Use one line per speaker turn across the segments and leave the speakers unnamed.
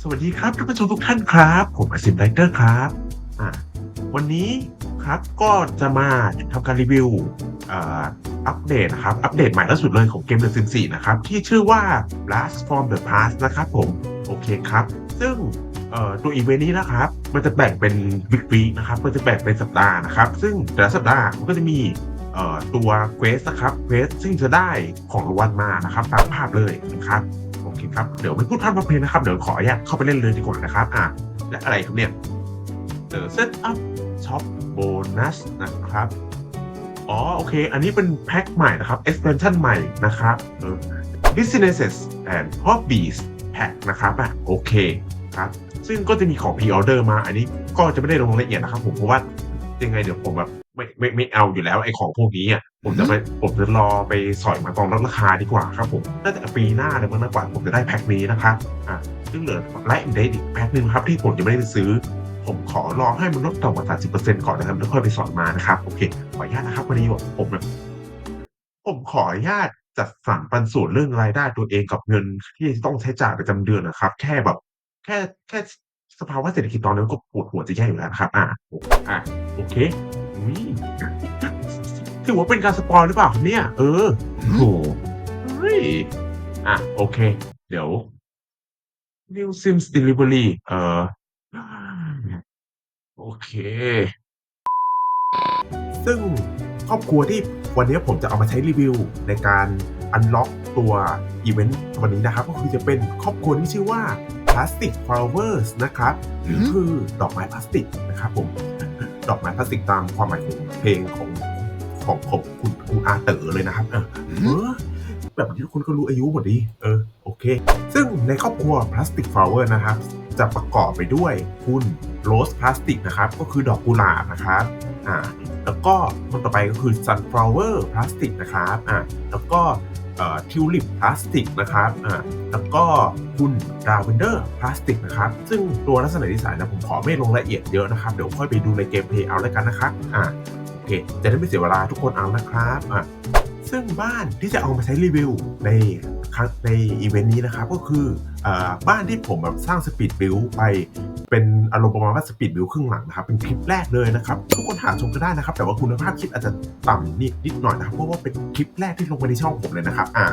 สวัสดีครับท่านผู้ชมทุกท่านครับ ผมอาซิมไลเตอร์ครับอ่าวันนี้ครับก็จะมาทำการรีวิวอัปเดตนะครับ อัปเดตใหม่ล่าสุดเลยของเกม The Sims 4นะครับ ที่ชื่อว่า Blast from the Past นะครับผม โอเคครับ ซึ่งตัวอีเวนต์นี้นะครับ มันจะแบ่งเป็นวิกวีนะครับ มันจะแบ่งเป็นสัปดาห์นะครับ ซึ่งแต่ละสัปดาห์มันก็จะมีตัวเควสนะครับเควสซึ่งจะได้ของรางวัลมานะครับตามภาพเลยนะครับ เครับเดี๋ยวไม่พูดพร่ำทำเพลงนะครับเดี๋ยวขออนุญาตเข้าไปเล่นเลยดีกว่านะครับอะและอะไรครับเนี่ยเออเซตอัพช็อปโบนัสนะครับอ๋อโอเค อันนี้เป็นแพ็คใหม่นะครับ expansion ใหม่นะครับ businesses and hobbies pack นะครับอะโอเคครับซึ่งก็จะมีของ pre-order มา อันนี้ก็จะไม่ได้ลงรายละเอียดนะครับผมเพราะว่ายังไงเดี๋ยวผมแบบ ไม่ไม่ไม่เอาอยู่แล้วไอ้ของพวกนี้อะผมจะไปผมจะรอไปสอยมาตอนลดราคาดีกว่าครับผมน่าจะปีหน้าเลยมั้งมากกว่าผมจะได้แพ็คนี้นะครับอะซึ่งเหลือไลท์เดทอีกแพ็คหนึ่งครับที่ผมยังไม่ได้ไปซื้อ ผมขอรอให้มันลดต่ำกว่า30%ก่อนนะครับแล้วค่อยไปสอนมานะครับโอเคขออนุญาตนะครับวันนี้ผมแบบผมขออนุญาตจัดสรรปันส่วนเรื่องรายได้ตัวเองกับเงินที่ต้องใช้จ่ายประจำเดือนนะครับ แค่แบบ แค่แค่สภาวะเศรษฐกิจตอนนั้นก็ปวดหัวจะแย่อยู่แล้วนะครับ อ่าอะโอเคอุ้ย ถือว่าเป็นการสปอยหรือเปล่าเนี่ย เออโอ้โหเฮ้ยอะ โอเค เดี๋ยว New Sims Delivery เอ่อโอเค ซึ่งครอบครัวที่วันนี้ผมจะเอามาใช้รีวิวในการอันล็อกตัวอีเวนต์วันนี้นะครับ ก็คือจะเป็นครอบครัวที่ชื่อว่า Plastic Flowers นะครับ หรือคือดอกไม้พลาสติกนะครับผม ดอกไม้พลาสติกตามความหมายของเพลงของของของคุณคุณอาเต๋อเลยนะครับเออเออแบบนี้ทุกคนก็รู้อายุหมดดีเออโอเค ซึ่งในครอบครัว Plastic Flower นะครับ จะประกอบไปด้วยคุณโรสพลาสติกนะครับ ก็คือดอกกุหลาบนะครับอ่าแล้วก็คนต่อไปก็คือ sunflower พลาสติกนะครับอ่าแล้วก็ ทิวลิปพลาสติกนะครับแล้วก็คุณดาวินเดอร์พลาสติกนะครับ ซึ่งตัวลักษณะดีไซน์นะผมขอไม่ลงรายละเอียดเยอะนะครับ เดี๋ยวค่อยไปดูในเกมเพลย์เอาแล้วกันนะครับอ่าโอเค จะได้ไม่เสียเวลาทุกคนเอานะครับอ่าซึ่งบ้านที่จะเอามาใช้รีวิวในครั้งในอีเวนต์นี้นะครับก็คือ บ้านที่ผมแบบสร้างสปีดบิลไปเป็นอารมณ์ประมาณว่าสปีดบิลครึ่งหลังนะครับ เป็นคลิปแรกเลยนะครับ ทุกคนหาชมก็ได้นะครับ แต่ว่าคุณภาพคลิปอาจจะต่ำนิดนิดหน่อยนะครับเพราะว่าเป็นคลิปแรกที่ลงไปในช่องผมเลยนะครับอ่า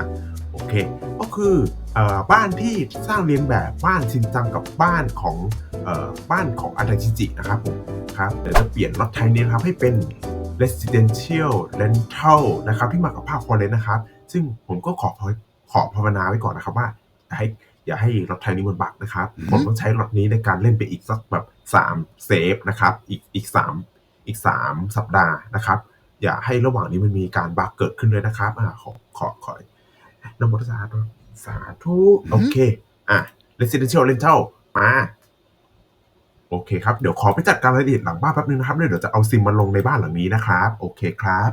โอเค ก็คืออบ้านที่สร้างเรียนแบบบ้านชินจังกับบ้านของอบ้านของอาดาจิจินะครับผมครับเดี๋ยวจะเปลี่ยนรถไทยนี้นะครับให้เป็น residential rental นะครับที่มากับภาพคอนเลยนะครับ ซึ่งผมก็ขอขอภาวนาไว้ก่อนนะครับว่าอย่าให้ อย่าให้รถไทยนี้มันบักนะครับผมต้องใช้รถนี้ในการเล่นไปอีกสักแบบ3เซฟนะครับอีกอีก3อีก3สัปดาห์นะครับ อย่าให้ระหว่างนี้มันมีการบักเกิดขึ้นเลยนะครับอ่าขอขอขอนโมตัสสะสาธุโอเค อะ residential rental มาโอเคครับ เดี๋ยวขอไปจัดการรายละเอียดหลังบ้านแป๊บนึงนะครับแล้วเดี๋ยวจะเอาซิมมาลงในบ้านหลังนี้นะครับ โอเคครับ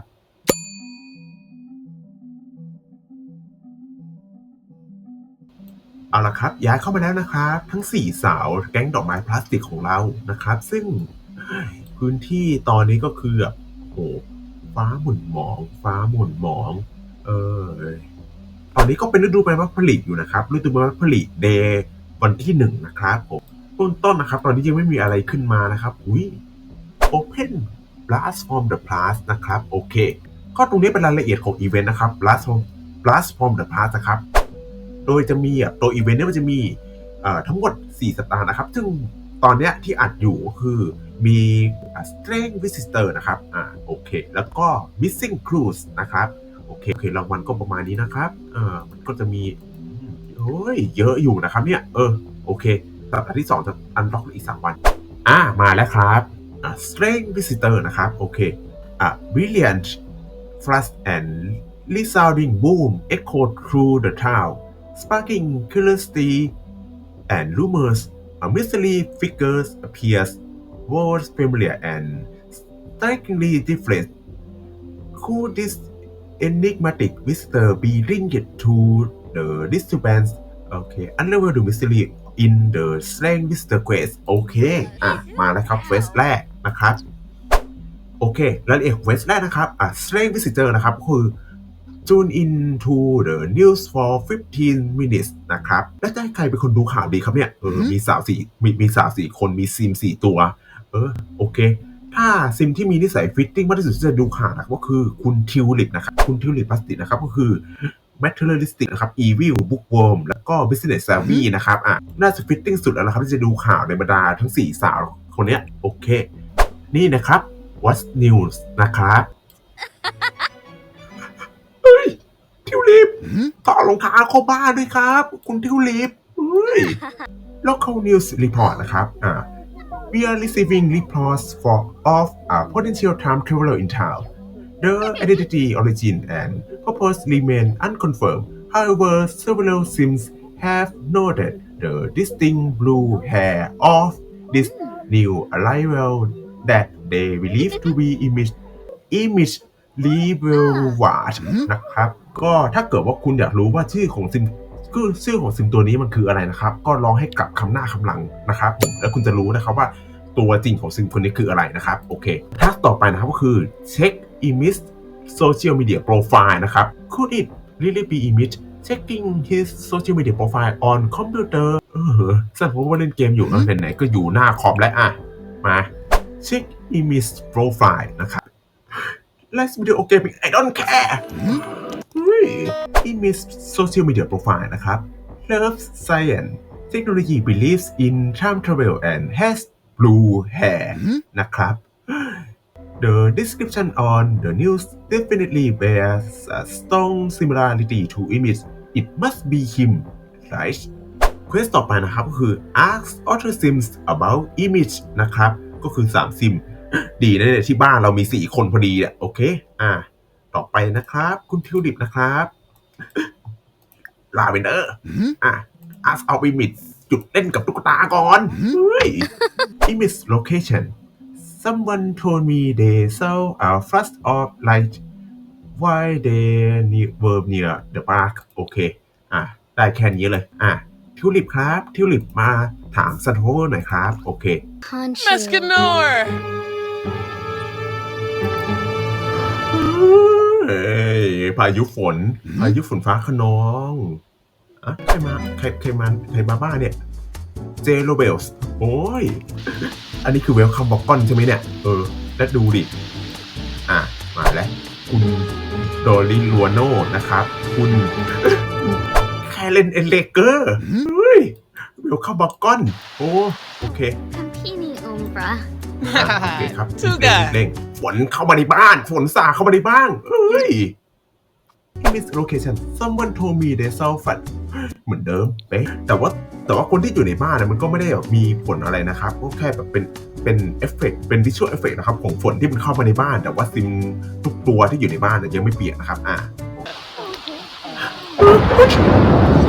เอาละครับ ย้ายเข้ามาแล้วนะครับ ทั้ง4สาวแก๊งดอกไม้พลาสติกของเรานะครับ ซึ่งพื้นที่ตอนนี้ก็คือแบบโอ้ฟ้าหมุนหมอง ฟ้าหมุนหมอง เออตอนนี้ก็เป็นฤดูใบไม้ผลิอยู่นะครับฤดูใบไม้ผลิเดย์วันที่หนึ่งนะครับผมต้นต้นนะครับ ตอนนี้ยังไม่มีอะไรขึ้นมานะครับ อุ้ย Open Blast from the Past นะครับ โอเค ก็ตรงนี้เป็นรายละเอียดของอีเวนต์นะครับ Blast from Blast from the Past นะครับ โดยจะมีตัวอีเวนต์เนี่ยมันจะมีทั้งหมด 4 สัปดาห์นะครับ ซึ่งตอนเนี้ยที่อัดอยู่ก็คือมี Strange Visitor นะครับ อ่า โอเค แล้วก็ Missing Cruise นะครับ โอเค โอเค รางวัลก็ประมาณนี้นะครับเอ่อมันก็จะมีอืมโอ้ย เยอะอยู่นะครับเนี่ย เออ โอเค สัปดาห์ที่ 2 จะอันล็อกอีก 3 วัน อ่า มาแล้วครับ อ่า Strange Visitor นะครับ โอเค อ่า Brilliant Flash and resounding boom echo through the town sparking curiosity and rumors a mystery figures appears words familiar and strikingly different could this enigmatic visitor be linked to the disturbance okay unravel the mystery in the slang visitor quest โอเคอะ มาแล้วครับเควสแรกนะครับ โอเครายละเอียดของเควสแรกนะครับ อะ Strange Visitor นะครับก็คือ tune in to the news for 15 minutes นะครับ แล้วจะให้ใครเป็นคนดูข่าวดีครับเนี่ยเออมีสาวสี่มีมีสาวสี่คนมีซิมสี่ตัว เออ โอเค ถ้าซิมที่มีนิสัยฟิตติ้งมากที่สุดที่จะดูข่าวนะครับก็คือคุณทิวลิปนะครับ คุณทิวลิปพลาสติกนะครับ ก็คือ materialistic นะครับ evil bookworm แล้วก็ business savvy นะครับ อะ น่าจะฟิตติ้งสุดแล้วนะครับ ที่จะดูข่าวในบรรดาทั้ง 4 สาวคนเนี้ยโอเค นี่นะครับ what's news นะครับ ทิวลิปต่อรองเท้าเข้าบ้านด้วยครับ คุณทิวลิปเฮ้ย local news report นะครับ อ่า we are receiving reports for of a potential time traveler in town. The identity, origin, and purpose remain unconfirmed. However, several Sims have noted the distinct blue hair of this new arrival that they believe to be image image Reward นะครับ ก็ถ้าเกิดว่าคุณอยากรู้ว่าชื่อของซิมคือชื่อของซิมตัวนี้มันคืออะไรนะครับ ก็ลองให้กลับคำหน้าคำหลังนะครับผมแล้วคุณจะรู้นะครับว่าตัวจริงของซิมคนนี้คืออะไรนะครับโอเคทักต่อไปนะครับก็คือ check image social media profile นะครับ could it really be image checking his social media profile on computer เออแสดงว่าเล่นเกมอยู่แล้วไหนๆก็อยู่หน้าคอมแล้วอะ มา check image profile นะครับ Let's video gaming I don't care เฮ้ย image social media profile นะครับ Love science technology believes in time travel and has blue hair นะครับ The description on the news definitely bears a strong similarity to image it must be him right Quest ต่อไปนะครับก็คือ ask other sims about image นะครับ ก็คือ 3 ซิม ดีนะเนี่ยที่บ้านเรามี 4 คนพอดีอะโอเค อ่า ต่อไปนะครับ คุณทิวดิบนะครับลาเวนเดอร์อะ ask our image จุดเล่นกับตุ๊กตาก่อนเฮ้ย image location someone told me they saw a flash of light while they ne- were near the park โอเค อะ ได้แค่นี้เลย อะ ทิวลิปครับ ทิวลิปมาถามซันโฮหน่อยครับ โอเค
Concho.
Mescanor!
เอ้ ยพายุฝน พายุฝนฟ้าขนองอะใครมาใครใครมาใครมาบ้านเนี่ย เจโรเบลส์โอ้ย อันนี้คือเวลคัมบอกกอนใช่ไหมเนี่ย เออ แล้วดูดิ อะ มาแล้ว คุณโดริลัวโนนะครับ คุณแคเลนเอเลเกอร์เฮ้ยเวลคัมบอกกอน โอ้ โอเค
Campini Umbra.
อะโอเคครับ
Tuga
เร่งๆ ฝนเข้ามาในบ้าน ฝนสาเข้ามาในบ้านเอ้ย Miss Location someone told me they saw fun เหมือนเดิมเป๊ะแต่ว่าแต่ว่าคนที่อยู่ในบ้านนะมันก็ไม่ได้แบบมีผลอะไรนะครับก็แค่แบบเป็นเป็นเอฟเฟกเป็นวิชวลเอฟเฟกนะครับของฝนที่มันเข้ามาในบ้าน แต่ว่าซิมทุกตัวที่อยู่ในบ้านเนี่ยยังไม่เปียกนะครับ อ่า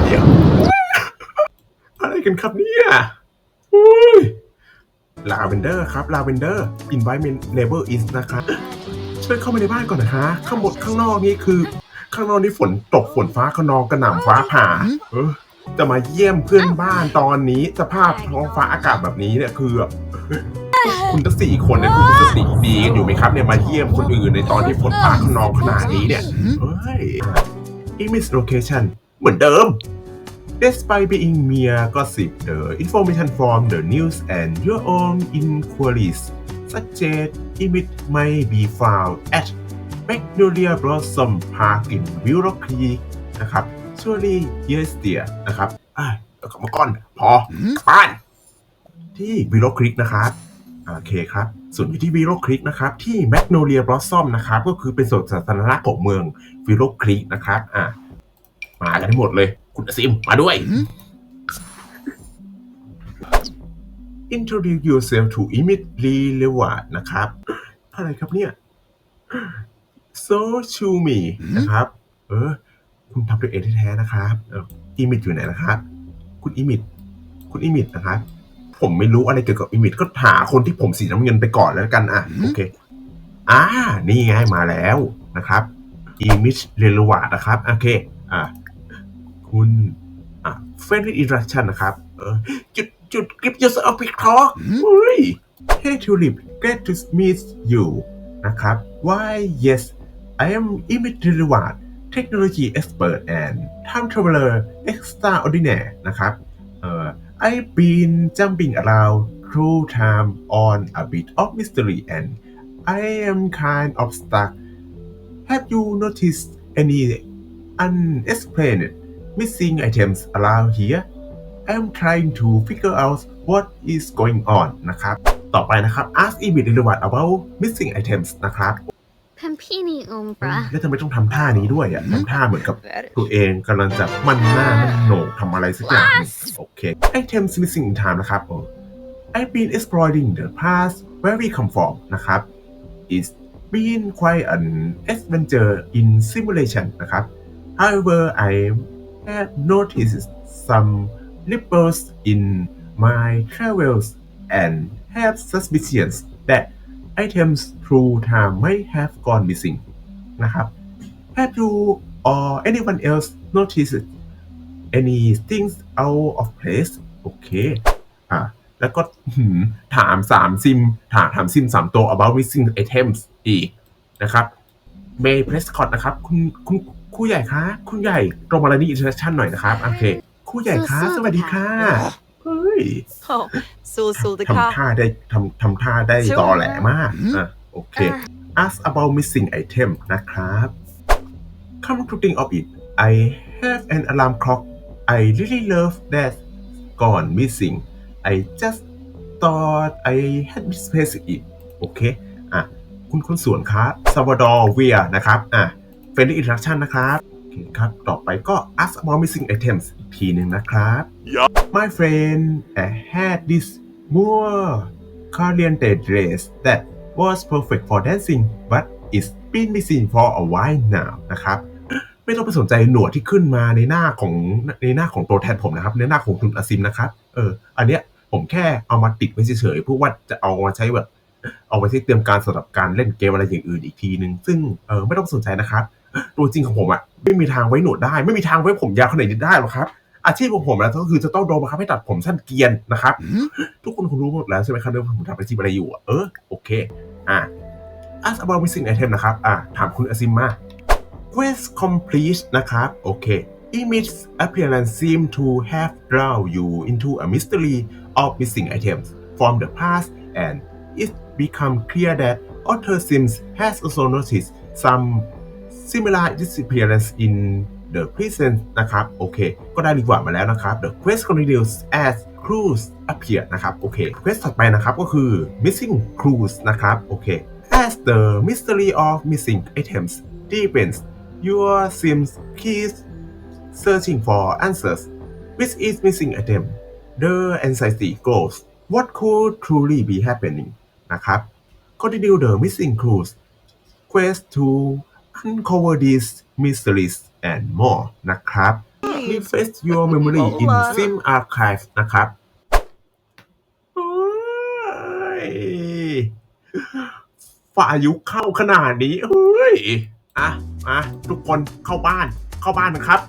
เดี๋ยวอะไรกันครับเนี่ยอุ้ย ลาเวนเดอร์ครับลาเวนเดอร์ environment label is นะครับช่วยเข้ามาในบ้านก่อนนะคะข้างบนข้างนอกนี่คือ ข้างนอกนี่ฝนตกฝนฟ้าขนองกระหน่ำฟ้าผ่าเออจะมาเยี่ยมเพื่อนบ้านตอนนี้สภาพท้องฟ้าอากาศแบบนี้เนี่ยคือคุณทั้งสี่คนเนี่ยคุณสติดีกันอยู่ไหมครับเนี่ยมาเยี่ยมคนอื่นในตอนที่ฝนฟ้าขนองขนาดนี้เนี่ยเฮ้ย image location เหมือนเดิม Despite being mere gossip, the information from the news and your own inquiries suggest it may be found at Magnolia Blossom Park in Willow Creek นะครับ Surely yes dear นะครับอะเอากลับมาก่อน พอกลับบ้าน ที่ Willow Creek นะครับ โอเคครับ ส่วนอยู่ที่ Willow Creek นะครับ ที่ Magnolia Blossom นะครับ ก็คือเป็นส่วนสาธารณะของเมือง Willow Creek นะครับ อะ มากันให้หมดเลย คุณซิมมาด้วย Introduce yourself to Image Lee Lewat นะครับ อะไรครับเนี่ย So to me นะครับ เออ คุณทำด้วยเอแท้ๆนะครับเอออิมิดอยู่ไหนนะครับ คุณอิมิดคุณอิมิดนะครับ ผมไม่รู้อะไรเกี่ยวกับอิมิดก็หาคนที่ผมสีน้ำเงินไปก่อนแล้วกันอะโอเคอ่า นี่ไงมาแล้วนะครับ อิมิดเรลวานะครับ โอเค อ่า คุณอะ friendly interaction นะครับเออจุดจุด give yourself a big talk เฮ้ย Hey Tulip glad to meet you นะครับ Why yes I am Image Reward technology expert and time traveler extraordinaire นะครับเอ่อ I've been jumping around through time on a bit of mystery and I am kind of stuck Have you noticed any unexplained missing items around here I'm trying to figure out what is going on นะครับ ต่อไปนะครับ ask e b i t r e l e v a n t about missing items นะครับ
Pampini Umbra.
แล้วทำไมต้องทำท่านี้ด้วยอะทำท่าเหมือนกับตัวเองกำลังจะมันหน้ามันโหนกทำอะไรสักอย่างหนึ่งโอเค items missing in time นะครับ I've been exploring the past where we come from นะครับ It's been quite an adventure in simulation นะครับ However I have noticed some ripples in my travels and have suspicions that items through time might have gone missing นะครับ Have you or anyone else noticed any things out of place โอเคอะแล้วก็ถามสามซิม ถามถามซิมสามตัว about missing items อีกนะครับเมย์เพรสคอตนะครับ คุณคุณ ครูใหญ่คะคุณใหญ่ตรงมาแล้วนี่อินเทอร์ชั่นหน่อยนะครับโอเคครูใหญ่คะ
สู้ๆ
สวัสดีค่ะเฮ้ย
โอ้สู้สู้ๆนะคะ
ทำท่าได้ทำทำท่าได้
สู้
ตอแหลมากอะโอเค ask about missing item นะครับ come to think of it I have an alarm clock I really love that gone missing I just thought I had misplaced it โอเค อะ คุณคนสวนครับซาวดอร์เวียนะครับ อะ friendly introduction นะครับโอเคครับ ต่อไปก็ ask about missing items อีกทีหนึ่งนะครับ My friend I had this more oriented dress that was perfect for dancing but it's been missing for a while now นะครับไม่ต้องไปสนใจหนวดที่ขึ้นมาในหน้าของในหน้าของตัวแทนผมนะครับ ในหน้าของคุณอาซิมนะครับ เออ อันเนี้ยผมแค่เอามาติดไว้เฉยๆเพื่อว่าจะเอามาใช้แบบ เอาไว้ที่เตรียมการสำหรับการเล่นเกมอะไรอย่างอื่นอีกทีนึงซึ่งเออไม่ต้องสนใจนะครับ ตัวจริงของผมอะไม่มีทางไว้หนวดได้ ไม่มีทางไว้ผมยาวขนาดนี้ได้หรอกครับ อาชีพของผมแล้วก็คือจะต้องโดนบังคับให้ตัดผมสั้นเกรียนนะครับ ทุกคนคงรู้หมดแล้วใช่ไหมครับว่าผมทำอาชีพอะไรอยู่อะเออโอเค อะ ask about missing item นะครับ อะ ถามคุณอาซิมมา quest complete นะครับ โอเค image appearance seem to have drawn you into a mystery of missing items from the past and it become clear that author Sims has also noticed some similar disappearance in the present นะครับโอเค ก็ได้ดีกว่ามาแล้วนะครับ the quest continues as clues appear นะครับโอเค quest ถัดไปนะครับก็คือ missing clues นะครับโอเค as the mystery of missing items deepens your Sims keeps searching for answers which is missing item the anxiety grows what could truly be happening นะครับ continue the missing clues quest to uncover these mysteries and more นะครับ refresh your memory in Sim Archive นะครับโอ้ยฝ่ายุเข้าขนาดนี้เฮ้ยอะมาทุกคนเข้าบ้านเข้าบ้านนะครับ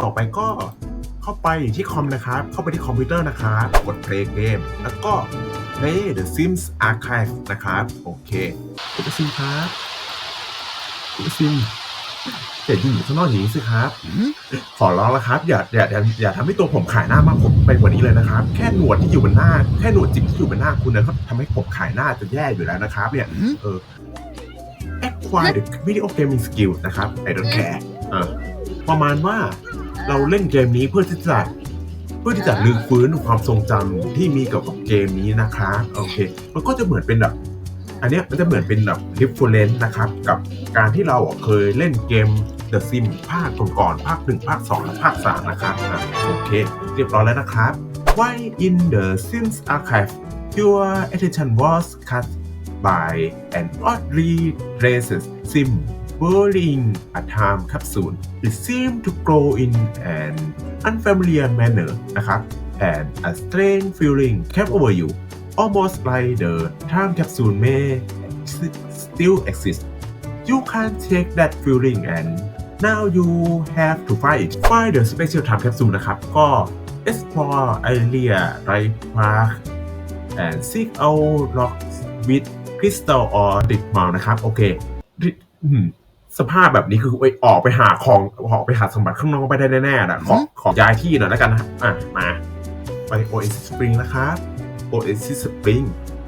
ต่อไปก็เข้าไปที่คอมนะครับ เข้าไปที่คอมพิวเตอร์นะครับกด play game แล้วก็ play the Sims Archive นะครับ โอเคคุณซิมครับ คุณซิมอย่ายืนอยู่ข้างนอกอย่างนี้สิครับ ขอร้องแล้วครับ อย่าอย่าอย่าอย่าทำให้ตัวผมขายหน้ามากผมไปกว่านี้เลยนะครับ แค่หนวดที่อยู่บนหน้า แค่หนวดจิบที่อยู่บนหน้าคุณนะก็ทำให้ผมขายหน้าจะแย่อยู่แล้วนะครับ เนี่ย เออ acquire the video gaming skill นะครับ I don't care อ่ประมาณว่าเราเล่นเกมนี้เพื่อที่จะเพื่อที่จะลืมฟื้นความทรงจำที่มีเกี่ยวกับเกมนี้นะครับโอเค มันก็จะเหมือนเป็นแบบ อันนี้มันจะเหมือนเป็นแบบ reference นะครับ กับการที่เราเคยเล่นเกม The Sim ภาคก่อนๆภาค 1 ภาค 2 และภาค 3 นะครับอะโอเค เรียบร้อยแล้วนะครับ Why in the Sims archive your attention was cut by an oddly dressed sim whirling a time capsule. It seemed to grow in an unfamiliar manner นะครับ and a strange feeling came over you almost like the time capsule may s- still exist. You can't take that feeling and now you have to find it. Find the special time capsule นะครับ ก็ explore area right park and seek out rocks with crystal or deep mount นะครับ โอเค Ri- อืมสภาพแบบนี้คือไปออกไปหาของออกไปหาสมบัติข้างนอกไปได้แน่ๆนะขอขอย้ายที่หน่อยแล้วกันนะอะ มา ไป Oasis Spring นะครับ Oasis Spring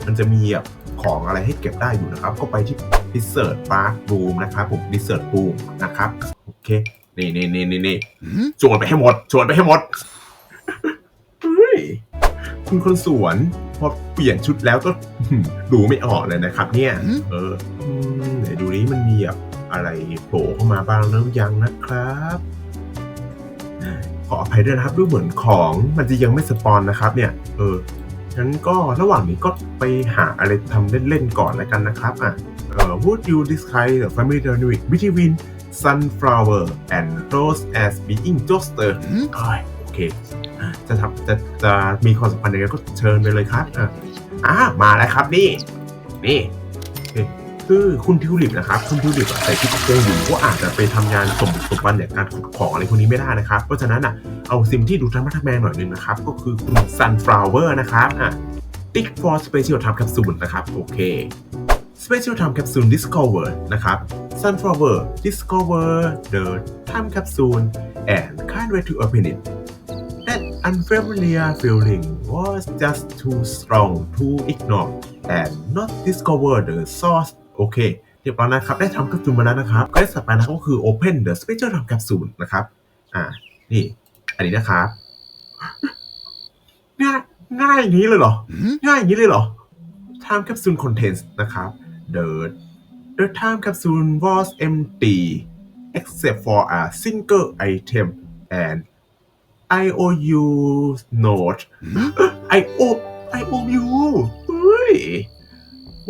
มันจะมีแบบของอะไรให้เก็บได้อยู่นะครับ ก็ไปที่ Desert Park Room นะครับผม Desert Room นะครับ โอเค นี่นี่นี่นี่นี่ชวนไปให้หมดชวนไปให้หมดเฮ้ยคุณคนสวนพอเปลี่ยนชุดแล้วก็ดูไม่ออกเลยนะครับ เนี่ย เอออืมไหนดูนี้มันมีแบบอะไรโผล่เข้ามาบ้างแล้วยังนะครับขออภัยด้วยนะครับดูเหมือนของมันจะยังไม่สปอนนะครับ เนี่ย เออ งั้นก็ระหว่างนี้ก็ไปหาอะไรทำเล่นๆก่อนแล้วกันนะครับอะเอ่อ would you describe the family dynamic between sunflower and rose as being toaster เอ้ยโอเค จะทำจะจะมีความสัมพันธ์ยังไงก็เชิญไปเลยครับอะอะมาแล้วครับนี่ นี่โอเคือคุณทิวลิปนะครับคุณทิวลิปใส่ชุดกระงอยู่ก็อาจจะไปทำงานสมบุกสมบันเนี่ยการขุดของอะไรพวกนี้ไม่ได้นะครับ เพราะฉะนั้นอะเอาซิมที่ดูธรรมะทแมนหน่อยนึงนะครับ ก็คือคุณซันฟลาวเวอร์นะครับอะติ๊กฟอร์สเปเชียลทำแคปซูลนะครับ โอเค Special Time Capsule คัฟเวอร์นะครับ Sunflower คัฟเวอร์ the Time แคปซูล and can't wait to open it That unfamiliar feeling was just too strong to ignore and not discover the source โอเคเรียบร้อยนะครับ ได้ทำแคปซูลมาแล้วนะครับก็ได้สับไปนะครับก็คือ open the special time capsule นะครับ อ่า นี่ อันนี้นะครับง่ายง่ายอย่างนี้เลยเหรอ ง่ายอย่างนี้เลยเหรอ time capsule contains นะครับ the the time capsule was empty except for a single item and IOU note IO IOU เฮ้ย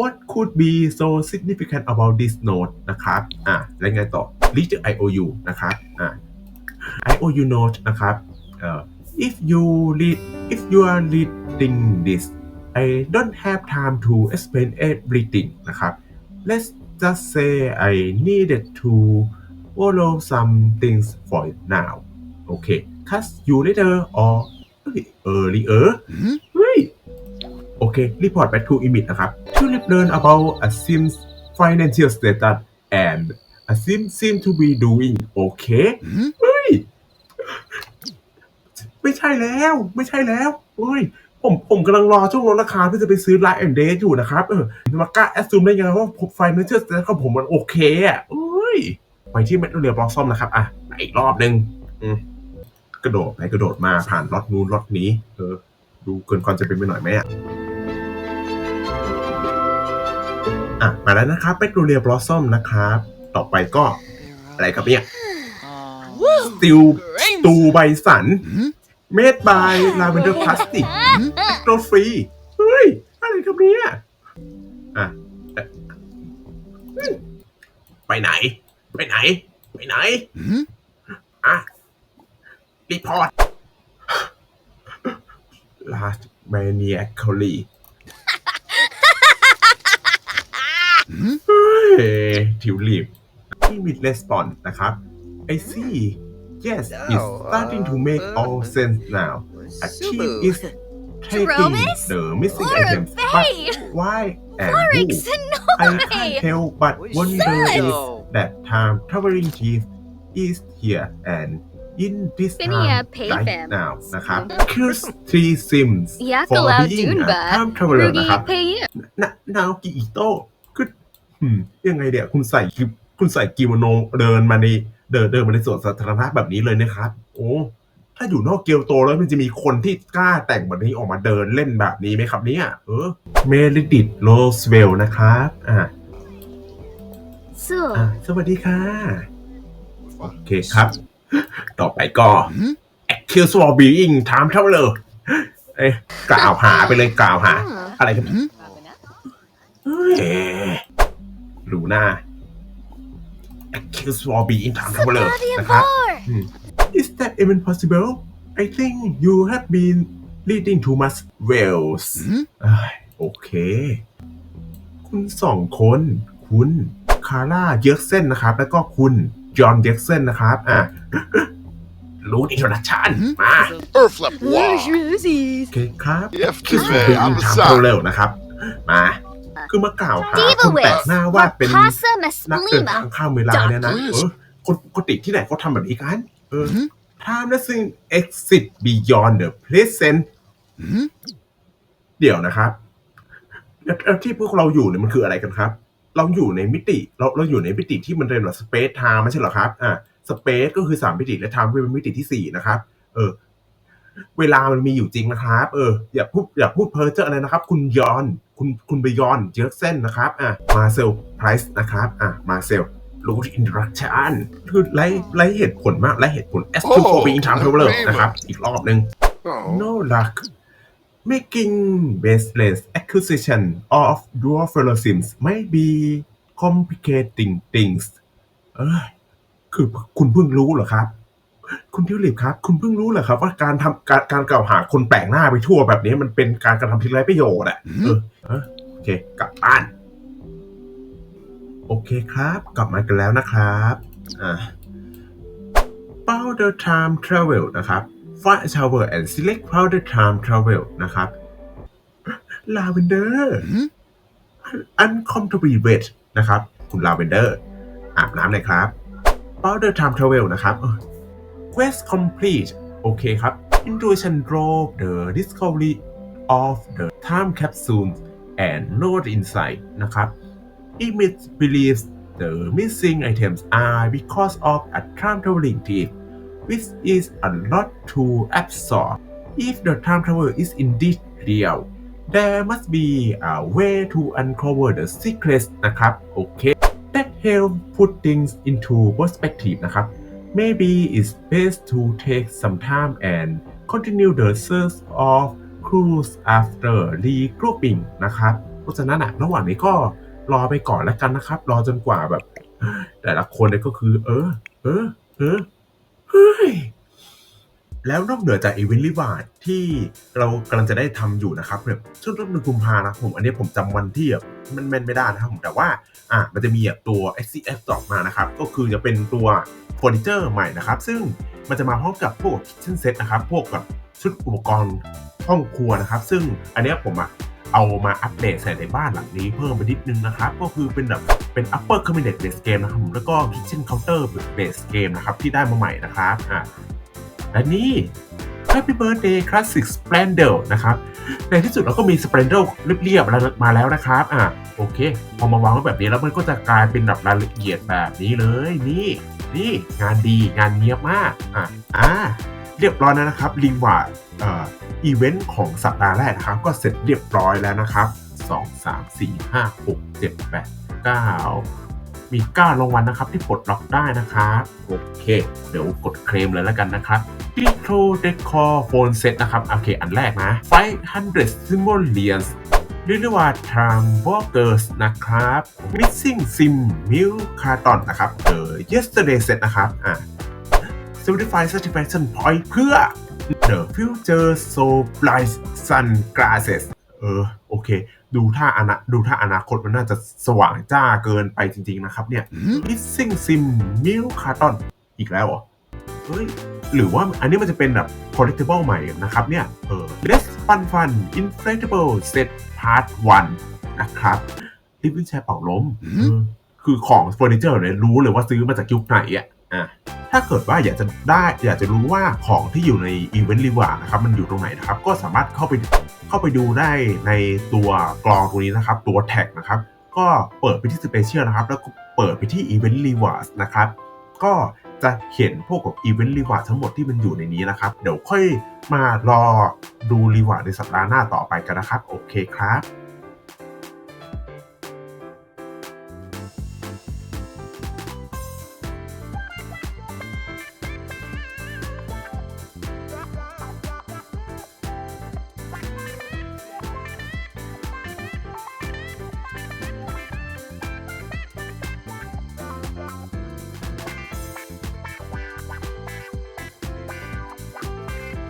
What could be so significant about this note นะครับ อะแล้วไงต่อ read the IOU นะครับ อะ IOU note นะครับเอ่อ if you read if you are reading this I don't have time to explain everything นะครับ let's just say I needed to follow some things for it now โอเค catch you later or เฮ้ย earlier เฮ้ย โอเค report back to image นะครับ to learn about a sim's financial status and a sim seem to be doing okay เฮ้ย ไม่ใช่แล้ว ไม่ใช่แล้วเฮ้ย ผม ผมกำลังรอช่วงลดราคาเพื่อจะไปซื้อไลท์แอนเดย์อยู่นะครับ เออมากล้าแอดซูมได้ยังไงว่าไฟเนเจอร์สเตทของผมมันโอเคอะเอ้ย ไปที่เมทเรียบล็อกซ่อมนะครับ อะไปอีกรอบหนึ่งอืมกระโดดไปกระโดดมาผ่านล็อตนู้นล็อตนี้ เออ ดูเกินความจะเป็นไปหน่อยไหมอะ อะ มาแล้วนะครับเมทเรียบล็อกซ่อมนะครับ ต่อไปก็ อะไรครับเนี่ย
Woo!
ติว
Brains!
ตูใบสัน made by lavender plastic โดนฟรี เฮ้ย อะไรครับเนี่ยอะเอ๊ะอืมไปไหน ไปไหน ไปไหนอะรีพอร์ต last maniacally เฮ้ย ทิวลิปที่มิดレスปอนนะครับ I see yes it's starting to make all sense now a team
Subu.
is taking
Promise?
the missing
Laura
items but
Faye!
why and
Forex,
who
no
I
way!
can't tell but wonder if
No.
that time traveling chief is here and in this
Phineas
time
pay
right
them.
now นะครับ Kills three sims
Yak
for
allowed
being a
Dunba.
time traveler นะครับ
Rugi pay you.
นะนาโอกิอิโต้คือหืม ยังไงเดี๋ยวคุณใส่กิคุณใส่กิโมโนเดินมาในเดินเดินมาในสวนสาธารณะแบบนี้เลยนะครับ โอ้ถ้าอยู่นอกเกียวโตแล้วมันจะมีคนที่กล้าแต่งแบบนี้ออกมาเดินเล่นแบบนี้ไหมครับเนี่ยเออเมลิดิตโรสเวลนะครับอ่า
So,
อะสวัสดีค่ะ โอเคครับ ต่อไปก็ accuse for being time traveler เอ้ยกล่าวหาไปเลยกล่าวหา
huh.
อะไรครับเฮ้ย ลูน่า accuse for being time traveler นะครับ Is that even possible? I think you have been reading too much Wells เอ้ยโอเค คุณสองคน คุณคาร่าเยกเส้นนะครับ แล้วก็คุณจอห์นเยกเส้นนะครับ อะรู้อินโทรดักชันมา
Earthflip
Where's
Wow.
Rosie's?
โอเคครับ
Yes,
คิด
Kiss
ว่า
Me,
เป็น
I'm
ทาง
the
เร็
son.
วนะครับ มาก็ คือมากล่าวหาคนแปลกหน้าว่าเป็น
Pasa
นักเดินทาง
Maslima.
ข้ามเวลาเนี่ยนะ
Doctors
เออคนปกติที่ไหนเขาทำแบบนี้กัน เออ
หืม
time doesn't exist beyond the present
หืม
เดี๋ยวนะครับแล้วแล้วที่พวกเราอยู่เนี่ยมันคืออะไรกันครับ เราอยู่ในมิติ เราเราอยู่ในมิติที่มันเรียกว่าสเปซไทม์ไม่ใช่เหรอครับ อ่าสเปซก็คือสามมิติและไทม์เป็นมิติที่สี่นะครับ เออ เวลามันมีอยู่จริงนะครับ เออ อย่าพูดอย่าพูดเพ้อเจ้ออะไรนะครับ คุณยอน คุณคุณไปยอนเจอร์เซนนะครับอะมาเซลไพรส์นะครับอะมาเซลรูทอินดักชันคือไล่ไล่เหตุผลมากไล่เหตุผล S to 4 being time traveler นะครับ อีกรอบหนึ่ง
Oh.
no luck making baseless accusation of dwarfisms may be complicating things เอ้ยคือคุณเพิ่งรู้เหรอครับ คุณทิวลิปครับ คุณเพิ่งรู้เหรอครับ ว่าการทำการการกล่าวหาคนแปลกหน้าไปทั่วแบบนี้มันเป็นการกระทำที่ไร้ประโยชน์อะ
อืม
เออเออโอเค กลับบ้าน โอเคครับ กลับมากันแล้วนะครับอ่า powder time travel นะครับ fast travel and select powder time travel นะครับ lavender
หืม
uncomfortably wet นะครับ คุณ lavender อาบน้ำหน่อยครับ powder time travel นะครับเออ quest complete โอเคครับ intuition drove the discovery of the time capsule and note insight นะครับ Image believes the missing items are because of a time traveling thief, which is a lot to absorb. If the time travel is indeed real, there must be a way to uncover the secrets นะครับ โอเค that help put things into perspective นะครับ Maybe it's best to take some time and continue the search of clues after regrouping นะครับ เพราะฉะนั้นอะระหว่างนี้ก็รอไปก่อนแล้วกันนะครับ รอจนกว่าแบบ แต่ละคนเนี่ยก็คือ เออ เออ เออ เฮ้ย แล้วนอกเหนือจากอีเวนต์ลิวาร์ดที่เรากำลังจะได้ทำอยู่นะครับแบบช่วงต้นเดือนกุมภานะผมอันนี้ผมจำวันที่แบบมันแม่นไม่ได้นะครับผมแต่ว่าอะมันจะมีแบบตัว XCF ออกมานะครับ ก็คือจะเป็นตัวเฟอร์นิเจอร์ใหม่นะครับ ซึ่งมันจะมาพร้อมกับพวก kitchen set นะครับ พวกกับชุดอุปกรณ์ห้องครัวนะครับ ซึ่งอันนี้ผมอะเอามาอัปเดตใส่ในบ้านหลังนี้เพิ่มไปนิดนึงนะครับ ก็คือเป็นแบบเป็น upper cabinet base game นะครับแล้วก็ kitchen counter base game นะครับ ที่ได้มาใหม่นะครับอะ และนี่ Happy Birthday Classic Splendor นะครับ ในที่สุดเราก็มี Splendor เรียบๆมาแล้วนะครับ อะโอเค พอมาวางไว้แบบนี้แล้วมันก็จะกลายเป็นแบบรายละเอียดแบบนี้เลย นี่ นี่งานดีงานเนียบมาก อะอ่าเรียบร้อยแล้วนะครับรีวาร์ดเอ่ออีเวนต์ของสัปดาห์แรกนะครับ ก็เสร็จเรียบร้อยแล้วนะครับ 2 3 4 5 6 7 8 9 มี 9 รางวัลนะครับที่ปลดล็อกได้นะครับโอเคเดี๋ยวกดเคลมเลยแล้วกันนะครับ Retro Decor Phone Set นะครับ โอเค อันแรกนะ 500 Simoleons เรียกได้ว่า Time Walkers นะครับ Missing Sim Milk Carton นะครับ The Yesterday Set นะครับ อ่า Certified Satisfaction Point เพื่อ The Future So Bright Sunglasses เออ โอเค ดูท่าอนาดูท่าอนาคตมันน่าจะสว่างจ้าเกินไปจริง ๆ นะครับเนี่ย
หืม
Missing Sim Milk Carton อีกแล้วเหรอเฮ้ยหรือว่าอันนี้มันจะเป็นแบบ collectible ใหม่นะครับเนี่ย เออ Let's Fun Fun Inflatable Set Part 1 นะครับริบบิ้นแชร์เป่าล้ม
อืม
เออคือของเฟอร์นิเจอร์เลยรู้เลยว่าซื้อมาจากยุคไหนอะ อะถ้าเกิดว่าอยากจะได้อยากจะรู้ว่าของที่อยู่ในอีเวนต์รีวาร์นะครับมันอยู่ตรงไหนนะครับ ก็สามารถเข้าไปเข้าไปดูได้ในตัวกรองตรงนี้นะครับ ตัวแท็กนะครับ ก็เปิดไปที่สเปเชียลนะครับ แล้วก็เปิดไปที่อีเวนต์รีวาร์นะครับ ก็จะเห็นพวกกับอีเวนต์รีวาร์ทั้งหมดที่มันอยู่ในนี้นะครับ เดี๋ยวค่อยมารอดูรีวาร์ในสัปดาห์หน้าต่อไปกันนะครับ โอเคครับ